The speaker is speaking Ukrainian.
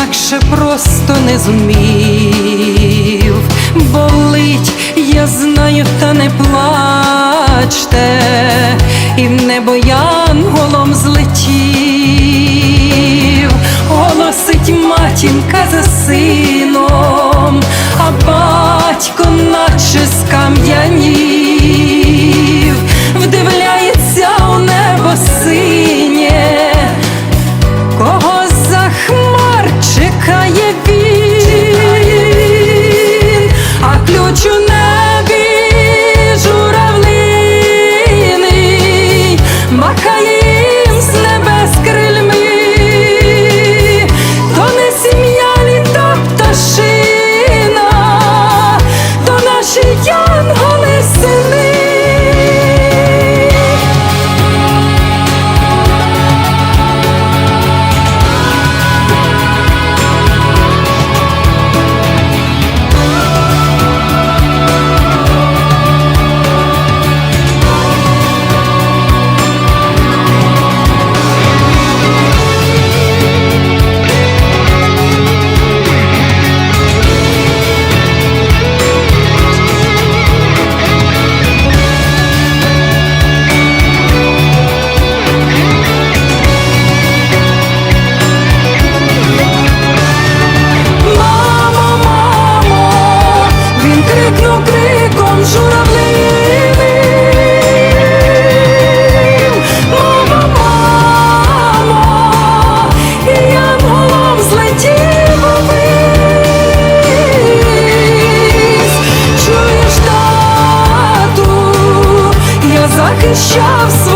Інакше просто не зумів. Болить, я знаю, та не плачте, і в небо він, а ключ у небі журавлиний, махає крильми, то не сім'я літа пташина, Захищав свою